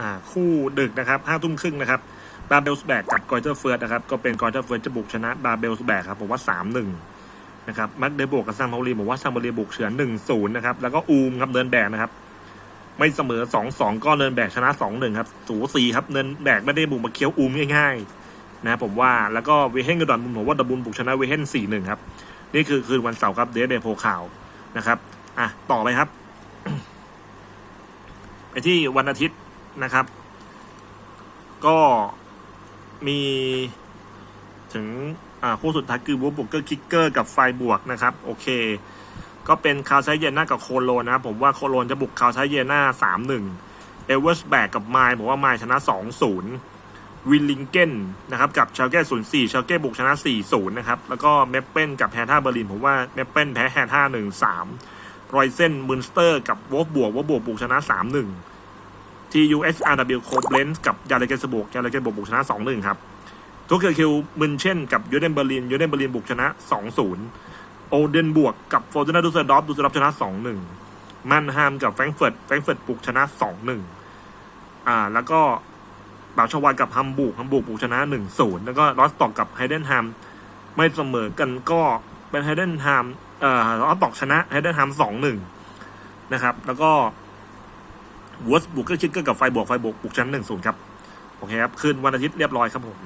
อ่าคู่ดึกนะครับห้าทุ่มครึ่งนะครับบาเบลสแบกกับกอยเตอร์เฟิร์สนะครับก็เป็นกอยเตอร์เฟิร์สจะบุกชนะบาเบลสแบกครับผมว่าสามหนึ่งนะครับมัดเดบวกกับซัมารีผมว่าซัมพารีบุกเฉือนหนึ่งศูนย์นะครับแล้วก็อูมครับเดินแบกนะครับไม่เสมอสองสองก็เดินแบกชนะสองหนึ่งครับสูสีครับเดินแบกไม่ได้บุกมาเคี้ยวอูมง่ายๆนะผมว่าแล้วก็เวเฮนกับดอนบุญผมว่าดอนบุญบุกชนะเวเฮนสี่หนึ่งครับนี่คือคืนวันเสาร์ครับเดย์เดย์โพข่าวนะครับอะต่อไปครับ ไปที่วันอาทิตย์ นะครับ ก็มีถึงคู่สุดท้ายคือวัวบุกเกอร์คิกเกอร์กับไฟบวกนะครับ โอเค ก็เป็นคาไซเยน่ากับโคโลนะครับ ผมว่าโคโลนจะบุกคาไซเยน่าสามหนึ่งเอเวอร์สแบกกับไมล์ผมว่าไมล์ชนะสองศูนย์วิลลิงเกนนะครับกับชาเก้ศูนย์สี่ชาเก้บุกชนะสี่ศูนย์นะครับ แล้วก็เมปเป้นกับแฮท่าเบอร์ลิน ผมว่าเมปเป้นแพ้แฮท่าหนึ่งสามรอยเซนมุนสเตอร์กับวอฟบวกวอฟบวกบุกชนะสามหนึ่ง ทียูเอสอาร์ดับโคเบลนกับยาเลเกนสบุกยาเลเกนบุกบุกชนะสองหนึ่งครับทุกเกอร์คิวมุนเช่นกับยูเดนเบอร์ลินยูเดนเบอร์ลินบุกชนะสองศูนย์โอเดนบวกกับโฟร์ตูนาดูเซดอฟดูเซดอฟชนะสองหนึ่งมันฮามกับแฟรงเฟิร์ตแฟรงเฟิร์ตบุกชนะสองหนึ่งอ่า แล้วก็บาชวานกับฮัมบูกฮัมบูกบุกชนะหนึ่งศูนย์แล้วก็ลอสตอกกับไฮเดนแฮมไม่เสมอกันก็เป็นไฮเดนแฮมเอ่อลอสตอกชนะไฮเดนแฮมสองหนึ่งนะครับ แล้วก็ วอสบุกก็คิดก็กับไฟบวกไฟบวกบุกชั้นหนึ่งศูนย์ครับโอเคครับคืนวันอาทิตย์เรียบร้อยครับผม